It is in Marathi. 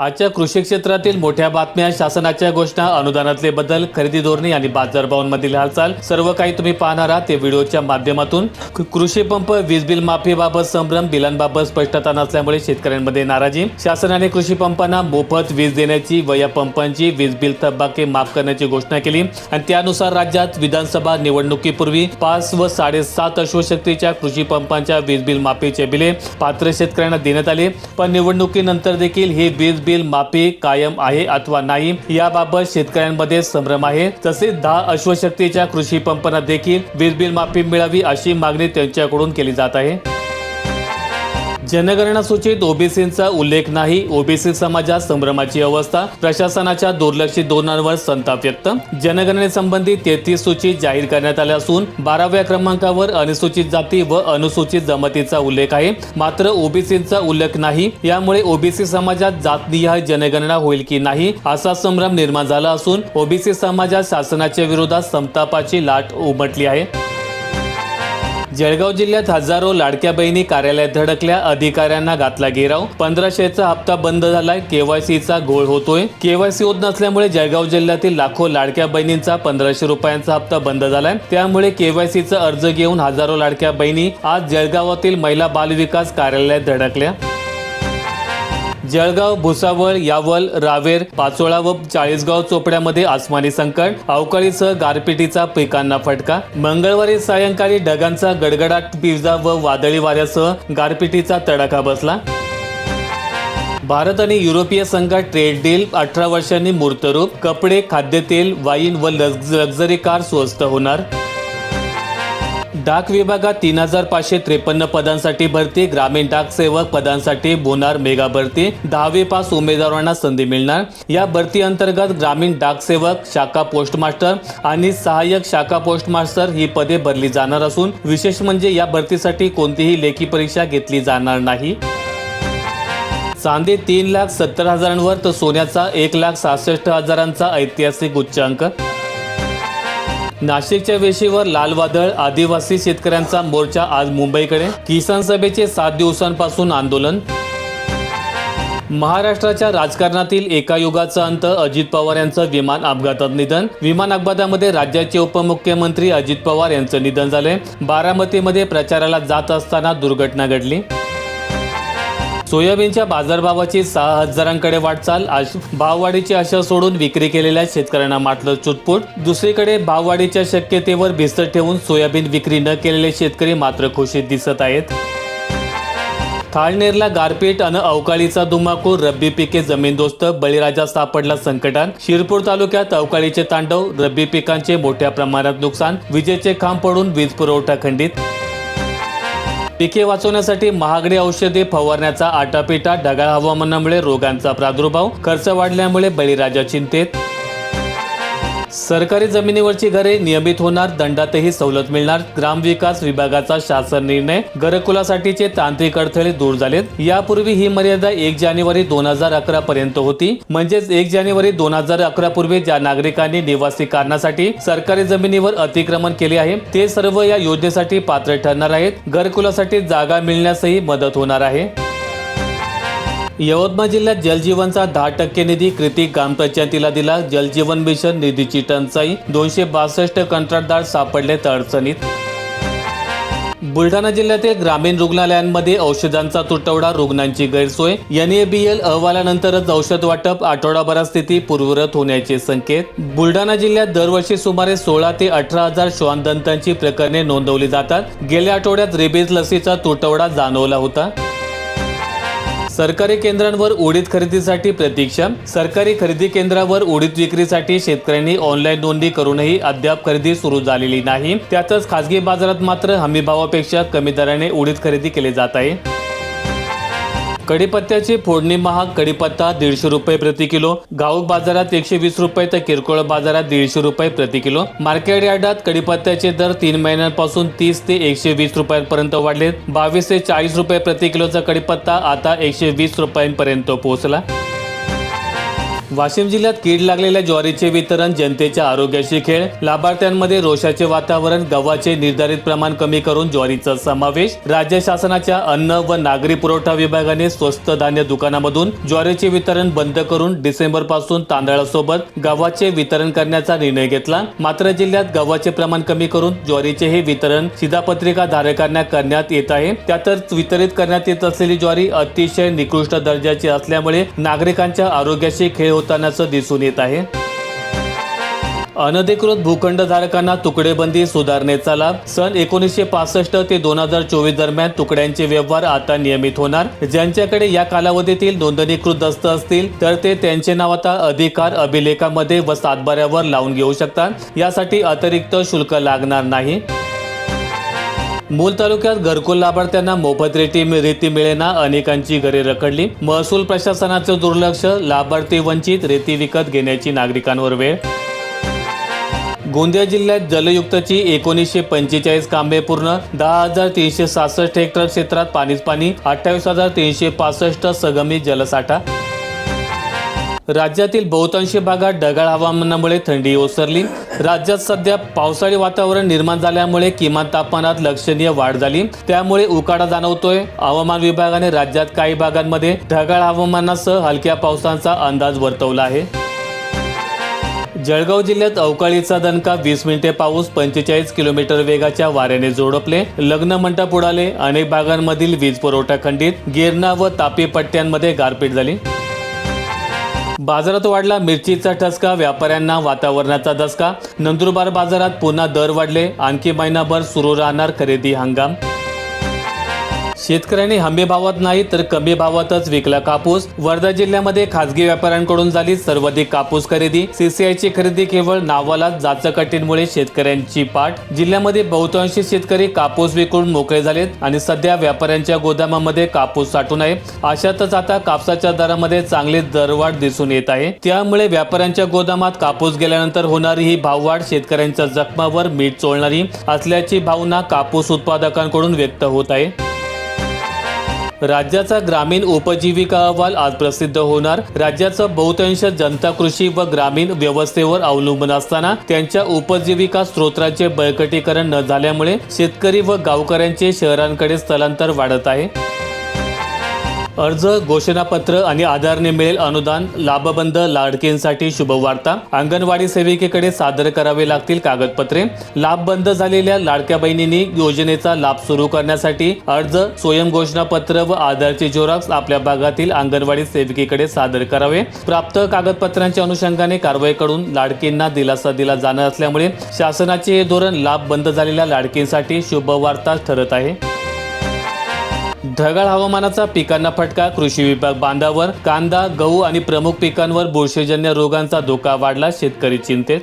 आजच्या कृषी क्षेत्रातील मोठ्या बातम्या शासनाच्या घोषणा अनुदानातले बदल खरेदी धोरणे आणि बाजारभावांमधील हालचाल सर्व काही तुम्ही पाहणार आहात ते व्हिडिओच्या माध्यमातून. कृषी पंप वीज बिल माफीबाबत संभ्रम बिलांबाबत स्पष्टता नसल्यामुळे शेतकऱ्यांमध्ये नाराजी. शासनाने कृषी पंपांना मोफत वीज देण्याची व या पंपांची वीज बिल थकबाकी माफ करण्याची घोषणा केली. आणि त्यानुसार राज्यात विधानसभा निवडणुकीपूर्वी पाच व साडेसात अश्वशक्तीच्या कृषी पंपांच्या वीज बिल माफीचे बिले पात्र शेतकऱ्यांना देण्यात आले. पण निवडणुकीनंतर देखील हे वीज बिल माफी कायम आहे अथवा नाही याबाबत शेतकऱ्यांमध्ये संभ्रम आहे. तसेच दहा अश्वशक्तीच्या कृषी पंपांना देखील वीज बिल माफी मिळावी अशी मागणी त्यांच्याकडून केली जात आहे. जनगणना सूचीत ओबीसींचा उल्लेख नाही. ओबीसी समाजात संभ्रमाची अवस्था प्रशासनाच्या दुर्लक्षित धोरणांवर संताप व्यक्त. जनगणनेसंबंधी तेहतीस सूची जाहीर करण्यात आल्या असून बाराव्या क्रमांकावर अनुसूचित जाती व अनुसूचित जमातीचा उल्लेख आहे. मात्र ओबीसींचा उल्लेख नाही. यामुळे ओबीसी समाजात जातनिहाय जनगणना होईल की नाही असा संभ्रम निर्माण झाला असून ओबीसी समाजात शासनाच्या विरोधात संतापाची लाट उमटली आहे. जळगाव जिल्ह्यात हजारो लाडक्या बहिणी कार्यालयात धडकल्या. अधिकाऱ्यांना घातला घेराव. पंधराशेचा हप्ता बंद झालाय. केवायसीचा घोळ होतोय. केवायसी होत नसल्यामुळे जळगाव जिल्ह्यातील लाखो लाडक्या बहिणींचा पंधराशे रुपयांचा हप्ता बंद झालाय. त्यामुळे केवायसीचा अर्ज घेऊन हजारो लाडक्या बहिणी आज जळगावातील महिला बालविकास कार्यालयात धडकल्या. जळगाव भुसावळ यावल रावेर पाचोळा व चाळीसगाव चोपड्यामध्ये आसमानी संकट अवकाळीसह गारपिटीचा पिकांना फटका. मंगळवारी सायंकाळी ढगांचा गडगडाट पिवजा व वादळी वाऱ्यासह गारपिटीचा तडाखा बसला. भारत आणि युरोपीय संघात ट्रेड डील अठरा वर्षांनी मूर्तरूप कपडे खाद्यतेल वाईन व लक्झरी कार स्वस्त होणार. डाक विभागात तीन हजार पाचशे त्रेपन्न पदांसाठी भरती ग्रामीण डाक सेवक पदांसाठी बोनार मेगा भरती दहावी पास उमेदवारांना संधी मिळणार. या भरती अंतर्गत ग्रामीण डाक सेवक शाखा पोस्ट मास्टर आणि सहाय्यक शाखा पोस्ट मास्टर ही पदे भरली जाणार असून विशेष म्हणजे या भरतीसाठी कोणतीही लेखी परीक्षा घेतली जाणार नाही. चांदी तीन लाख सत्तर हजारांवर तर सोन्याचा एक लाख सहासष्ट हजारांचा ऐतिहासिक उच्चांक. नाशिकच्या वेशीवर लाल वादळ आदिवासी शेतकऱ्यांचा मोर्चा आज मुंबईकडे. किसान सभेचे सात दिवसांपासून आंदोलन. महाराष्ट्राच्या राजकारणातील एका युगाचा अंत अजित पवार यांचं विमान अपघातात निधन. विमान अपघातामध्ये राज्याचे उपमुख्यमंत्री अजित पवार यांचं निधन झाले बारामतीमध्ये प्रचाराला जात असताना दुर्घटना घडली. सोयाबीनच्या बाजारभावाची सहा हजारांकडे वाटचाल. आज भाववाढीची आशा सोडून विक्री केलेल्या शेतकऱ्यांना माटलं चुटपुट. दुसरीकडे भाववाढीच्या शक्यतेवर भिस्त ठेवून सोयाबीन विक्री न केलेले शेतकरी मात्र खुशीत दिसत आहेत. थाळनेरला गारपीट अन अवकाळीचा धुमाकूळ रब्बी पिके जमीनदोस्त बळीराजा सापडला संकटात. शिरपूर तालुक्यात अवकाळीचे तांडव रब्बी पिकांचे मोठ्या प्रमाणात नुकसान विजेचे खांब पडून वीज पुरवठा खंडित. पिके वाचवण्यासाठी महागडी औषधे फवारण्याचा आटापिटा ढगाळ हवामानामुळे रोगांचा प्रादुर्भाव खर्च वाढल्यामुळे बळीराजा चिंतेत. सरकारी जमिनीवरची घरे नियमित होणार दंडातही सवलत मिळणार. ग्रामविकास विभागाचा शासन निर्णय घरकुलासाठीचे तांत्रिक अडथळे दूर झालेत. यापूर्वी ही मर्यादा एक जानेवारी दोन हजार अकरा पर्यंत होती. म्हणजेच एक जानेवारी दोन हजार अकरा पूर्वी ज्या नागरिकांनी निवासी कारणासाठी सरकारी जमिनीवर अतिक्रमण केले आहे ते सर्व या योजनेसाठी पात्र ठरणार आहेत. घरकुलासाठी जागा मिळण्यासही मदत होणार आहे. यवतमाळ जिल्ह्यात जलजीवनचा दहा टक्के निधी कृती ग्रामपंचायतीला दिला. जलजीवन मिशन निधीची टंचाई. दोनशे बासष्ट कंत्राटदार सापडलेत अडचणीत. बुलढाणा जिल्ह्यातील ग्रामीण रुग्णालयांमध्ये औषधांचा तुटवडा रुग्णांची गैरसोय. एनएबीएल अहवालानंतरच औषध वाटप. आठवडाभरात स्थिती पूर्वरत होण्याचे संकेत. बुलढाणा जिल्ह्यात दरवर्षी सुमारे सोळा ते अठरा हजार श्वानदंतांची प्रकरणे नोंदवली जातात. गेल्या आठवड्यात रेबीज लसीचा तुटवडा जाणवला होता. सरकारी केंद्रांवर उडीद खरेदीसाठी प्रतीक्षा सरकारी खरेदी केंद्रावर उडीद विक्रीसाठी शेतकऱ्यांनी ऑनलाईन नोंदणी करूनही अद्याप खरेदी सुरू झालेली नाही. त्यातच खासगी बाजारात मात्र हमीभावापेक्षा कमी दराने उडीद खरेदी केले जात आहे. कडीपत्त्याची फोडणी महाग कडीपत्ता दीडशे रुपये प्रति किलो. घाऊक बाजारात एकशे वीस रुपये तर किरकोळ बाजारात दीडशे रुपये प्रति किलो. मार्केट यार्डात कडीपत्त्याचे दर तीन महिन्यांपासून तीस ते एकशे वीस रुपयांपर्यंत वाढलेत. बावीस ते चाळीस रुपये प्रति किलोचा कडीपत्ता आता एकशे वीस रुपयांपर्यंत पोहोचला. वाशिम जिल्ह्यात कीड लागलेल्या ज्वारीचे वितरण जनतेच्या आरोग्याशी खेळ लाभार्थ्यांमध्ये रोषाचे वातावरण गव्हाचे निर्धारित प्रमाण कमी करून ज्वारीचा समावेश. राज्य शासनाच्या अन्न व नागरी पुरवठा विभागाने स्वस्त धान्य दुकानामधून ज्वारीचे वितरण बंद करून डिसेंबरपासून तांदळासोबत गव्हाचे वितरण करण्याचा निर्णय घेतला. मात्र जिल्ह्यात गव्हाचे प्रमाण कमी करून ज्वारीचे हे वितरण शिधापत्रिका धारकांना करण्यात येत आहे. त्यातच वितरित करण्यात येत असलेली ज्वारी अतिशय निकृष्ट दर्जाची असल्यामुळे नागरिकांच्या आरोग्याशी खेळ होतानाचं दिसून येत आहे. अनधिकृत भूखंड धारकांना तुकडेबंदी सुधारणेचा लाभ. सन एकोणीसशे पासष्ट ते दोन हजार चोवीस दरम्यान तुकड्यांचे व्यवहार आता नियमित होणार. ज्यांच्याकडे या कालावधीतील नोंदणीकृत दस्त असतील तर ते त्यांचे नाव आता अधिकार अभिलेखामध्ये व सातबाऱ्यावर लावून घेऊ शकतात. यासाठी अतिरिक्त शुल्क लागणार नाही. मूल तालुक्यात घरकुल लाभार्थ्यांना मोफत रेती रेती मिळेना अनेकांची घरे रखडली. महसूल प्रशासनाचं दुर्लक्ष लाभार्थी वंचित रेती विकत घेण्याची नागरिकांवर वेळ. गोंदिया जिल्ह्यात जलयुक्तची एकोणीसशे पंचेचाळीस कामे पूर्ण दहा हजार तीनशे सहासष्ट हेक्टर क्षेत्रात पाणीच पाणी अठ्ठावीस हजार तीनशे पासष्ट सगमी जलसाठा. राज्यातील बहुतांशी भागात ढगाळ हवामानामुळे थंडी ओसरली. राज्यात सध्या पावसाळी वातावरण निर्माण झाल्यामुळे किमान तापमानात लक्षणीय वाढ झाली. त्यामुळे उकाडा जाणवतोय. हवामान विभागाने राज्यात काही भागांमध्ये ढगाळ हवामानासह हलक्या पावसाचा अंदाज वर्तवला आहे. जळगाव जिल्ह्यात अवकाळीचा दणका वीस मिनिटे पाऊस पंचेचाळीस किलोमीटर वेगाच्या वाऱ्याने जोडपले लग्न मंडप उडाले. अनेक भागांमधील वीज पुरवठा खंडित. गिरणा व तापी पट्ट्यांमध्ये गारपीट झाली. बाजारात वाढला मिरचीचा ठसका व्यापाऱ्यांना वातावरणाचा धसका. नंदुरबार बाजारात पुन्हा दर वाढले. आणखी महिनाभर सुरू राहणार खरेदी हंगाम. शेतकऱ्यांनी हमी भावात नाही तर कमी भावातच विकला कापूस. वर्धा जिल्ह्यामध्ये खासगी व्यापाऱ्यांकडून झाली सर्वाधिक कापूस खरेदी. सीसीआयची खरेदी केवळ नावाला जाचकटींमुळे शेतकऱ्यांची पाठ. जिल्ह्यामध्ये बहुतांशी शेतकरी कापूस विकून मोकळे झालेत आणि सध्या व्यापाऱ्यांच्या गोदामामध्ये कापूस साठून आहे अशातच आता कापसाच्या दरामध्ये चांगली दरवाढ दिसून येत आहे. त्यामुळे व्यापाऱ्यांच्या गोदामात कापूस गेल्यानंतर होणारी ही भाववाढ शेतकऱ्यांच्या जखमावर मीठ चोळणारी असल्याची भावना कापूस उत्पादकांकडून व्यक्त होत आहे. राज्याचा ग्रामीण उपजीविका अहवाल आज प्रसिद्ध होणार. राज्याचं बहुतांश जनता कृषी व ग्रामीण व्यवस्थेवर अवलंबून असताना त्यांच्या उपजीविका स्त्रोतांचे बळकटीकरण न झाल्यामुळे शेतकरी व गावकऱ्यांचे शहरांकडे स्थलांतर वाढत आहे. अर्ज घोषणापत्र आणि आधारने मिळेल अनुदान लाभबंद लाडकींसाठी शुभवार्ता. अंगणवाडी सेविकेकडे सादर करावे लागतील कागदपत्रे. लाभ बंद झालेल्या लाडक्या बहिणींनी योजनेचा लाभ सुरू करण्यासाठी अर्ज स्वयं घोषणापत्र व आधारचे झेरॉक्स आपल्या भागातील अंगणवाडी सेविकेकडे सादर करावे. प्राप्त कागदपत्रांच्या अनुषंगाने कारवाईकडून लाडकींना दिलासा दिला जाणार असल्यामुळे शासनाचे हे धोरण लाभ बंद झालेल्या लाडकींसाठी शुभवार्ता ठरत आहे. ढगाळ हवामानाचा पिकांना फटका कृषी विभाग बांधावर कांदा गहू आणि प्रमुख पिकांवर बुरशीजन्य रोगांचा धोका वाढला शेतकरी चिंतेत